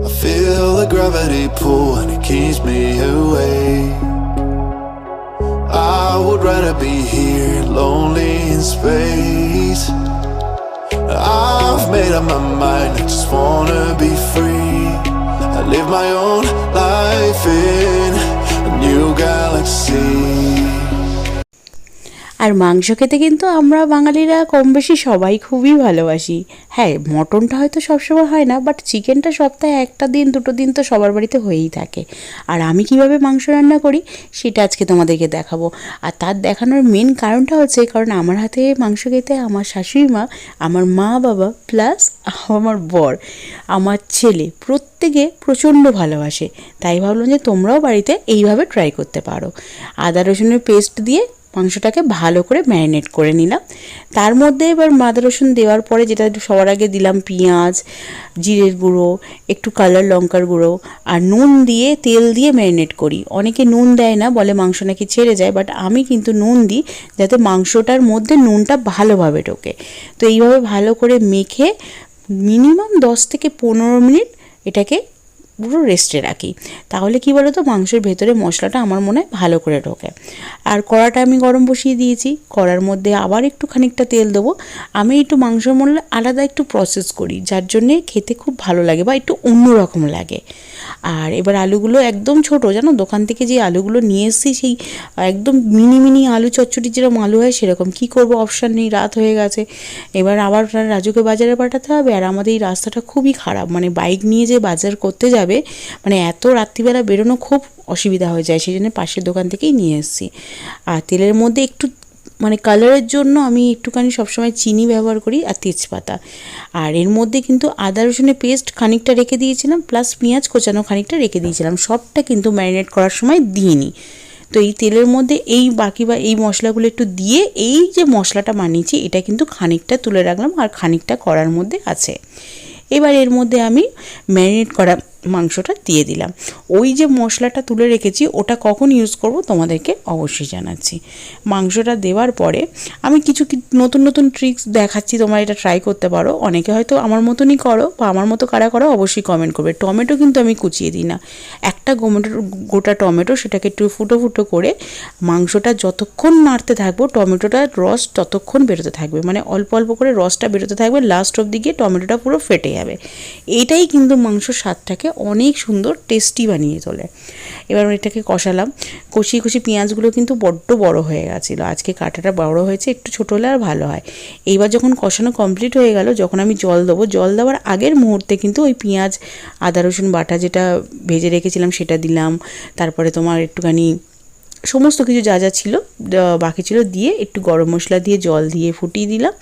I feel the gravity pull and it keeps me awake. I would rather be here, lonely in space. I've made up my mind, I just wanna be free. I live my own life in a new galaxy. আর মাংস খেতে কিন্তু আমরা বাঙালিরা কম বেশি সবাই খুবই ভালোবাসি। হ্যাঁ মটনটা হয়তো সবসময় হয় না বাট চিকেনটা সপ্তাহে একটা দিন, দুটো দিন তো সবার বাড়িতে হয়েই থাকে। আর আমি কীভাবে মাংস রান্না করি, সেটা আজকে তোমাদেরকে দেখাবো। আর তার দেখানোর মেন কারণটা হচ্ছে, কারণ আমার হাতে মাংস খেতে আমার শাশুড়ি মা, আমার মা বাবা প্লাস আমার বর, আমার ছেলে প্রত্যেকে প্রচণ্ড ভালোবাসে। তাই ভাবলাম যে তোমরাও বাড়িতে এইভাবে ট্রাই করতে পারো। আদা, রসুনের পেস্ট দিয়ে মাংসটাকে ভালো করে ম্যারিনেট করে নিলাম। তার মধ্যে এবার আদা রসুন দেওয়ার পরে যেটা সবার আগে দিলাম পেঁয়াজ, জিরের গুঁড়ো, একটু কালার লঙ্কার গুঁড়ো আর নুন দিয়ে, তেল দিয়ে ম্যারিনেট করি। অনেকে নুন দেয় না, বলে মাংস নাকি ছেড়ে যায়, বাট আমি কিন্তু নুন দিই যাতে মাংসটার মধ্যে নুনটা ভালোভাবে ঢোকে। তো এইভাবে ভালো করে মেখে মিনিমাম দশ থেকে পনেরো মিনিট এটাকে পুরো রেস্টে রাখি। তাহলে কি বলো তো মাংসের ভেতরে মশলাটা আমার মনে হয় ভালো করে ঢোকে। আর কড়াটা আমি গরম বসিয়ে দিয়েছি। কড়ার মধ্যে আবার একটু খানিকটা তেল দেবো। আমি একটু মাংস মনে আলাদা একটু প্রসেস করি, যার জন্যে খেতে খুব ভালো লাগে বা একটু অন্যরকম লাগে। আর এবার আলুগুলো একদম ছোট, জানো? দোকান থেকে যে আলুগুলো নিয়ে এসেছি, সেই একদম মিনি মিনি আলু চচ্চড়ি যেরকম আলু হয়, সেরকম। কি করব? অপশান নেই, রাত হয়ে গেছে। এবার আবার রাজুকে বাজারে পাঠাতে হবে। আর আমাদের এই রাস্তাটা খুবই খারাপ। মানে বাইক নিয়ে যে বাজার করতে যাবে মানে এত রাত্রিবেলা বেরোনো খুব অসুবিধা হয়ে যায়, সেই জন্য পাশের দোকান থেকেই নিয়ে এসেছি। আর তেলের মধ্যে একটু মানে কালারের জন্য আমি একটুখানি সবসময় চিনি ব্যবহার করি আর তেজপাতা। আর এর মধ্যে কিন্তু আদা রসুনের পেস্ট খানিকটা রেখে দিয়েছিলাম, প্লাস পেঁয়াজ কোচানো খানিকটা রেখে দিয়েছিলাম। সবটা কিন্তু ম্যারিনেট করার সময় দিইনি। তো এই তেলের মধ্যে এই বাকি বা এই মশলাগুলো একটু দিয়ে এই যে মশলাটা বানিয়েছি, এটা কিন্তু খানিকটা তুলে রাখলাম আর খানিকটা করার মধ্যে আছে। এবার এর মধ্যে আমি ম্যারিনেট করা মাংসটা দিয়ে দিলাম। ওই যে মশলাটা তুলে রেখেছি, ওটা কখন ইউজ করব তোমাদেরকে অবশ্যই জানাচ্ছি। মাংসটা দেওয়ার পরে আমি কিছু নতুন নতুন ট্রিক্স দেখাচ্ছি, তোমরা এটা ট্রাই করতে পারো। অনেকে হয়তো আমার মতনই করো বা আমার মতো কারা করো অবশ্যই কমেন্ট করবে। টমেটো কিন্তু আমি কুচিয়ে দিই না। একটা গোমেটো গোটা টমেটো সেটাকে একটু ফুটো ফুটো করে মাংসটা যতক্ষণ নাড়তে থাকব টমেটোটার রস ততক্ষণ বেরোতে থাকবে। মানে অল্প অল্প করে রসটা বেরোতে থাকবে লাস্ট অব দিকে টমেটোটা পুরো ফেটে যাবে। এইটাই কিন্তু মাংসর স্বাদটাকে অনেক সুন্দর টেস্টি বানিয়ে তোলে। এবার এটাকে কষালাম। কষিয়ে কষিয়ে পেঁয়াজগুলো কিন্তু বড্ড বড় হয়ে গেছিল। আজকে কাঁটাটা বড় হয়েছে, একটু ছোটো হলে আর ভালো হয়। এইবার যখন কষানো কমপ্লিট হয়ে গেল, যখন আমি জল দেবো, জল দেওয়ার আগের মুহূর্তে কিন্তু ওই পেঁয়াজ, আদা, রসুন বাটা যেটা ভেজে রেখেছিলাম সেটা দিলাম। তারপরে তোমার একটুখানি সমস্ত কিছু যা যা ছিল বাকি ছিল দিয়ে একটু গরম মশলা দিয়ে জল দিয়ে ফুটিয়ে দিলাম।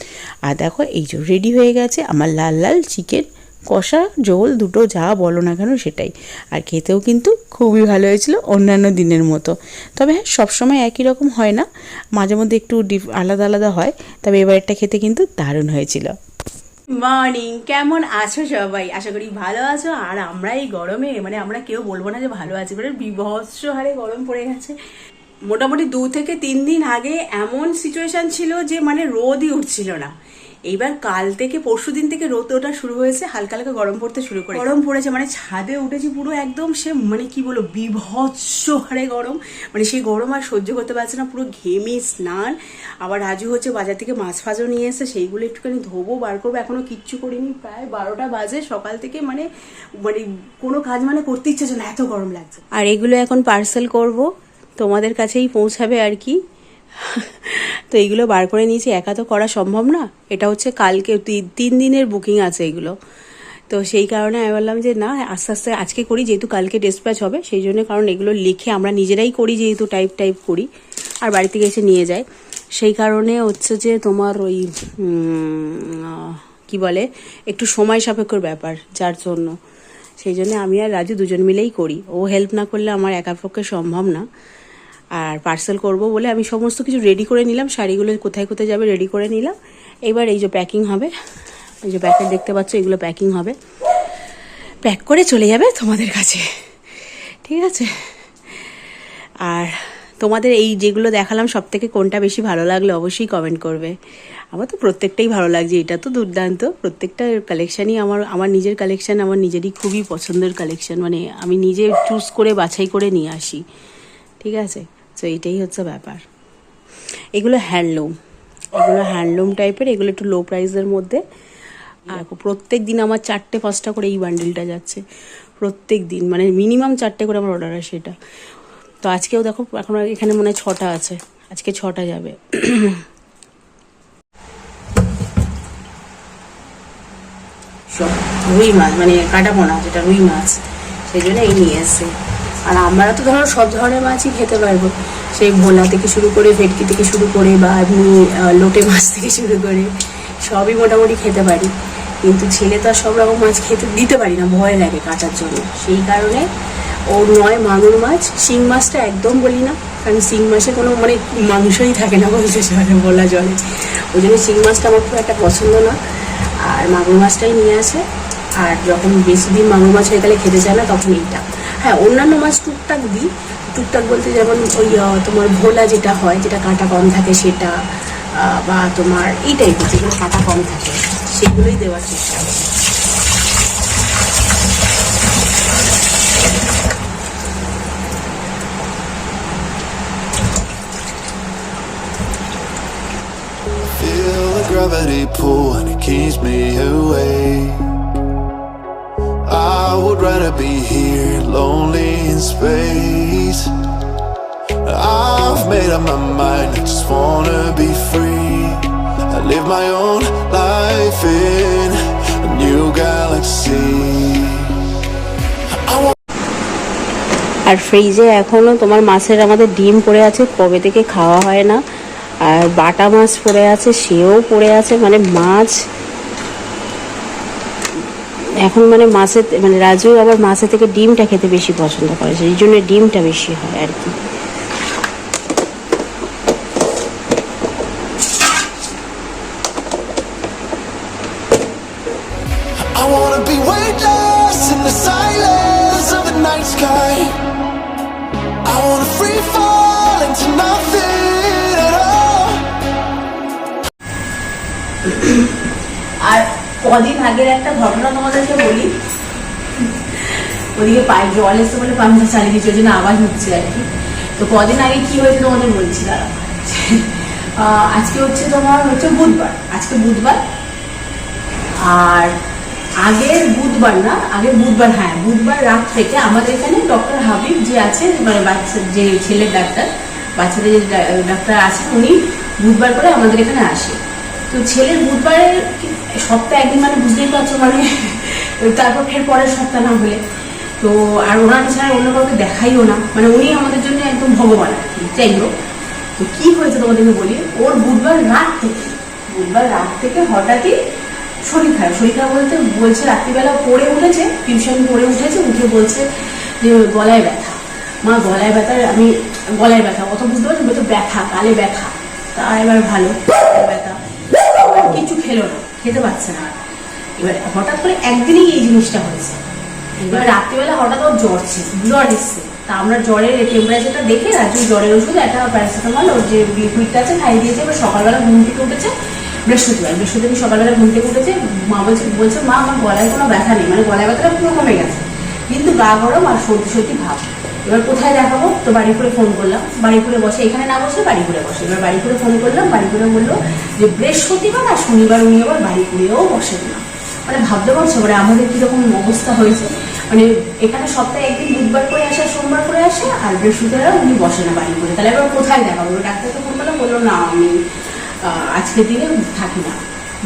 আর দেখো এই যে রেডি হয়ে গেছে আমার লাল লাল চিকেন কষা ঝোল দুটো যা বলো না কেন সেটাই। আর খেতেও কিন্তু খুবই ভালো হয়েছিল অন্যান্য দিনের মতো। তবে হ্যাঁ সবসময় একই রকম হয় না। মাঝে মধ্যে একটু আলাদা আলাদা হয়, তবে এবারেরটা খেতে কিন্তু দারুণ হয়েছিল। মর্নিং কেমন আছো সবাই? আশা করি ভালো আছো। আর আমরা এই গরমে মানে আমরা কেউ বলব না যে ভালো আছি মানে বিভৎস হারে গরম পড়ে গেছে। মোটামুটি দু থেকে তিন দিন আগে এমন সিচুয়েশন ছিল যে মানে রোদই উঠছিল না। এইবার কাল থেকে, পরশু দিন থেকে রোদ ওঠা শুরু হয়েছে, হালকা হালকা গরম পড়তে শুরু করে গরম পড়েছে মানে ছাদে উঠেছি পুরো একদম সে মানে কি বলব, বিভৎস হারে গরম। মানে সেই গরম আর সহ্য করতে পারছে না, পুরো ঘেমে, স্নান। আবার রাজু হচ্ছে বাজার থেকে মাছ ফাজও নিয়ে এসে সেইগুলো একটুখানি ধোবো, বার করব, এখনও কিচ্ছু করিনি। প্রায় বারোটা বাজে, সকাল থেকে মানে মানে কোনো কাজ মানে করতে ইচ্ছে না, এত গরম লাগছে। আর এগুলো এখন পার্সেল করব, তোমাদের কাছেই পৌঁছাবে আর কি। তো এইগুলো বার করে নিয়েছি, একা তো করা সম্ভব না। এটা হচ্ছে কালকে তিন দিনের বুকিং আছে এগুলো। তো সেই কারণে আমি বললাম যে, না, আস্তে আস্তে আজকে করি, যেহেতু কালকে ডিসপ্যাচ হবে, সেই জন্য কারণ এগুলো লিখে আমরা নিজেরাই করি, যেহেতু টাইপ টাইপ করি, আর বাড়ি থেকে এসে নিয়ে যায় সেই কারণে হচ্ছে যে, তোমার ওই কি বলে, একটু সময় সাপেক্ষর ব্যাপার, যার জন্য। সেই জন্য আমি আর রাজু দুজন মিলেই করি। ও হেল্প না করলে আমার একার পক্ষে সম্ভব না। আর পার্সেল করব বলে আমি সমস্ত কিছু রেডি করে নিলাম। শাড়িগুলো কোথায় কোথায় যাবে রেডি করে নিলাম। এবার এই যে প্যাকিং হবে, এই যে প্যাকেট দেখতে পাচ্ছ, এগুলো প্যাকিং হবে। প্যাক করে চলে যাবে তোমাদের কাছে। ঠিক আছে? আর তোমাদের এই যেগুলো দেখালাম সব থেকে কোনটা বেশি ভালো লাগল অবশ্যই কমেন্ট করবে। আমার তো প্রত্যেকটাই ভালো লাগছে, এটা তো দুর্দান্ত। প্রত্যেকটা কালেকশানই আমার আমার নিজের কালেকশান আমার নিজেরই খুবই পছন্দের কালেকশান মানে আমি নিজে চুজ করে, বাছাই করে নিয়ে আসি। ঠিক আছে? তো এইটাই হচ্ছে ব্যাপার। এগুলো হ্যান্ডলুম এগুলো হ্যান্ডলুম টাইপের এগুলো একটু লো প্রাইসের মধ্যে। আর প্রত্যেক দিন আমার চারটে, পাঁচটা করে এই বান্ডেলটা যাচ্ছে। প্রত্যেক দিন মানে মিনিমাম চারটে করে আমার অর্ডার আসে এটা। তো আজকেও দেখো, এখন এখানে মনে হয় ছটা আছে। আজকে ছটা যাবে। রুই মাছ মানে কাটা পোনা যেটা রুই মাছ, সেই জন্য এই নিয়ে এসছে। আর আমরা তো ধরো সব ধরনের মাছই খেতে পারব। সেই ভোলা থেকে শুরু করে, ভেটকি থেকে শুরু করে বা এমনি লোটে মাছ থেকে শুরু করে, সবই মোটামুটি খেতে পারি। কিন্তু ছেলে তো আর সব রকম মাছ খেতে দিতে পারি না, ভয় লাগে কাটার জন্য। সেই কারণে ওর নয় মাগুর মাছ, শিং মাছটা একদম বলি না, কারণ শিং মাছে কোনো মানে মাংসই থাকে না বলতে চলে, বলা জলে ওই জন্য শিং মাছটা আমার খুব একটা পছন্দ না। আর মাগুর মাছটাই নিয়ে আসে। আর যখন বেশি দিন মাগুর মাছ হয়ে গেলে খেতে চায় না, তখন এইটা। হ্যাঁ অন্যান্য মাছ টুকটাক দিই টুকটাক বলতে যেমন ওই তোমার ভোলা যেটা হয়, যেটা কাঁটা কম থাকে সেটা বা তোমার এই টাইপের যেগুলো কাঁটা কম থাকে, সেগুলোই দেওয়ার চেষ্টা করি gravity pull and it keeps me awake. Rather be here, lonely in space. I've made up my mind, I just wanna be free. I live my own life in a new galaxy. আর ফ্রিজে এখনও তোমার মাছের আমাদের ডিম পড়ে আছে কবে থেকে খাওয়া হয় না আর বাটা মাছ পড়ে আছে সেও পড়ে আছে মানে মাছ এখন মানে মাছে মানে রাজু আবার মাছের থেকে ডিমটা খেতে বেশি পছন্দ করে, সেই জন্য ডিমটা বেশি হয় আর কি। কদিন আগের একটা ঘটনা তোমাদেরকে বলি। ওদিকে পায়ে জল এসে বলে পাম্পটা চালিয়ে দিচ্ছে ওই জন্য আওয়াজ হচ্ছে আর কি। তো কদিন আগে কি হয়েছে তোমাদের বলছি দাঁড়া আজকে হচ্ছে তোমার হচ্ছে বুধবার, আজকে বুধবার। আর আগের বুধবার না, আগের বুধবার হ্যাঁ বুধবার রাত থেকে আমাদের এখানে ডক্টর হাবিব যে আছে মানে বাচ্চা, যে ছেলের ডাক্তার, বাচ্চাদের যে ডাক্তার আছে উনি বুধবার করে আমাদের এখানে আসে। তো ছেলের বুধবারের সপ্তাহে একদিন মানে বুঝতেই পারছ মানে তারপর ফের পরের সপ্তাহ না হলে। তো আর ওনার ছাড়া অন্য কাউকে দেখাইও না। মানে উনি আমাদের জন্য একদম ভগবান আর কি, যাই হোক। তো কি হয়েছে তোমাদেরকে বলি? ওর বুধবার রাত থেকে, বুধবার রাত থেকে হঠাৎই শরীর খারাপ। শরীর খারাপ বলতে বলছে রাত্রিবেলা পড়ে উঠেছে, টিউশন পড়ে উঠেছে, উঠে বলছে যে গলায় ব্যথা। মা, গলায় ব্যথা, আমি গলায় ব্যথা, অত বুঝতে পারছি? বলছে ব্যথা, কালে ব্যথা। তা এবার ভালো ব্যথা। কিছু খেলো না। খেতে পারছে না। এবার হঠাৎ করে একদিনই এই জিনিসটা হয়েছে। এবার রাত্রিবেলা হঠাৎ ওর জ্বর জ্বর এসছে। তা আমরা জ্বরের টেম্পারেচারটা দেখে রাজু জ্বরের ওষুধ, একটা প্যারাসিটামল ওর যে লিকুইডটা আছে খাইয়ে দিয়েছে। এবার সকালবেলা ঘুম থেকে উঠেছে বৃহস্পতিবার। বৃহস্পতিবার সকালবেলা ঘুম থেকে উঠেছে, মা বলছে বলছে, মা, আমার গলায় কোনো ব্যথা নেই। মানে গলায় ব্যথাটা পুরো কমে গেছে। কিন্তু গা গরম আর সর্দি সর্দি ভাব। এবার কোথায় দেখাবো? তো বাড়ি করে ফোন করলাম। বাড়ি করে বসে, এখানে না বসে বাড়ি করে বসে। এবার বাড়ি করে ফোন করলাম বাড়ি করে বলল যে বৃহস্পতিবার আর শনিবার উনি আবার বাড়ি করেও বসেন না। মানে ভাবতে পারছ মানে আমাদের কীরকম অবস্থা হয়েছে? মানে এখানে সপ্তাহে একদিন বুধবার করে আসে, সোমবার করে আসে, আর বৃহস্পতিবার উনি বসে না বাড়ি করে তাহলে এবার কোথায় দেখাবো? ডাক্তারকে ফোন করলাম বলল না আমি আজকের দিনে থাকি না,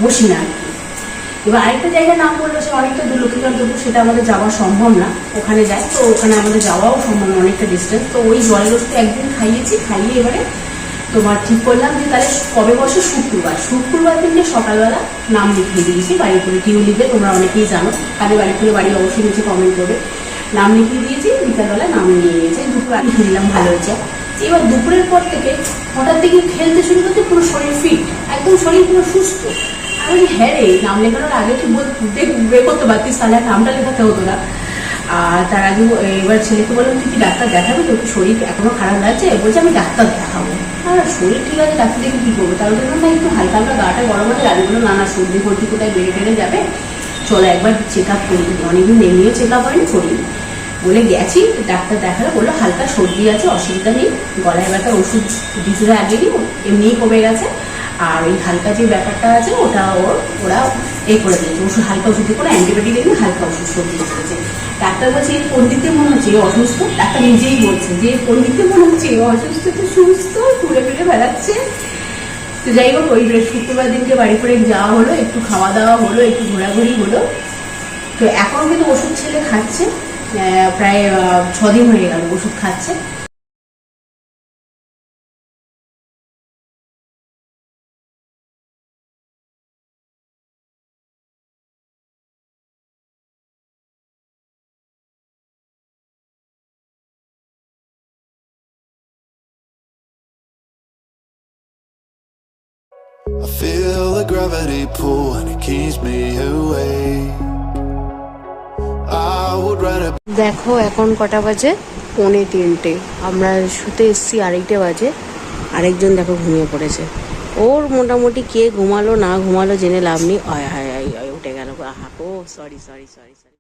বসি না আর কি। এবার আরেকটা জায়গার নাম বলল সে অনেকটা দূর লক্ষ্মীকান্ত দুপুর সেটা আমাদের যাওয়া সম্ভব না। ওখানে যায় তো ওখানে আমাদের যাওয়াও সম্ভব না অনেকটা ডিস্টেন্স তো ওই জলের ওষুধ একদিন খাইয়েছি, খাইয়ে এবারে তোমার ঠিক করলাম যে তাহলে কবে বসে শুক্রবার। শুক্রবার দিনকে সকালবেলা নাম লিখিয়ে দিয়েছি বাড়ি করে টিউলিপে তোমরা অনেকেই জানো। কাদের বাড়ি করে বাড়ি অবশ্যই নিচে কমেন্ট করবে। নাম লিখিয়ে দিয়েছি, বিকালবেলা নাম নিয়ে নিয়েছে, দুপুর আমি নিলাম, ভালো হয়েছে। এবার দুপুরের পর থেকে হঠাৎ দেখি খেলতে শুরু করতে পুরো শরীর ফিট একদম শরীর পুরো সুস্থ। আমি হ্যাঁ রে, নাম লেখানোর আগে তুই বল বের করতে পারতিস তাহলে নামটা লেখাতে হতো না। আর তার আগে এবার ছেলেকে বললাম, তুই কি ডাক্তার দেখাবি তোর শরীর এখনও খারাপ লাগছে? বলছে, আমি ডাক্তার দেখাবো। আর শরীর ঠিক আছে, ডাক্তার দেখে কি করব? তাহলে বললাম না একটু হালকা হালকা গাটা গরম আছে বলল না না, সর্দি ফর্দি কোথায় বেড়ে বেড়ে যাবে? চলো একবার চেক আপ করি। অনেকদিন এমনিও চেক আপ হয়নি, করিনি। বলে গেছি, ডাক্তার দেখাল, বলল, হালকা সর্দি আছে, অসুবিধা নেই, গলায় ব্যথা, ওষুধ দিতে আগেই, এমনিই কমে গেছে। আর ওই হালকা যে ব্যাপারটা আছে, ওটা ওর, ওরা এই করে দিয়েছে। ওষুধ হালকা ওষুধ দিয়ে কোনো অ্যান্টিবায়োটিক এনে হালকা ওষুধ সর্দি করেছে ডাক্তার বলছে, এই কোন দিয়ে মনে হচ্ছে এ অসুস্থ? ডাক্তার নিজেই বলছে যে কোন দিয়ে মনে হচ্ছে এ অসুস্থ, তো সুস্থ, ঘুরে ফিরে বেড়াচ্ছে। তো যাই হোক, ওই বৃহস্পতিবার দিনকে বাড়ি করে যাওয়া হলো, একটু খাওয়া দাওয়া হলো, একটু ঘোরাঘুরি হলো। তো এখন কিন্তু ওষুধ ছেলে খাচ্ছে প্রায় ছদিন হয়ে গেল ওষুধ খাচ্ছে। I feel the gravity pull and it keeps me away. I would rather দেখো, এখন কটা বাজে? পৌনে তিনটে। আমরা শুতে এসছি আড়াইটে বাজে। আরেকজন দেখো ঘুমিয়ে পড়েছে। ওর মোটামুটি কে ঘুমালো না ঘুমালো জেনে লাভ নেই। হায় উঠে গেল। আহা, ও সরি সরি সরি সরি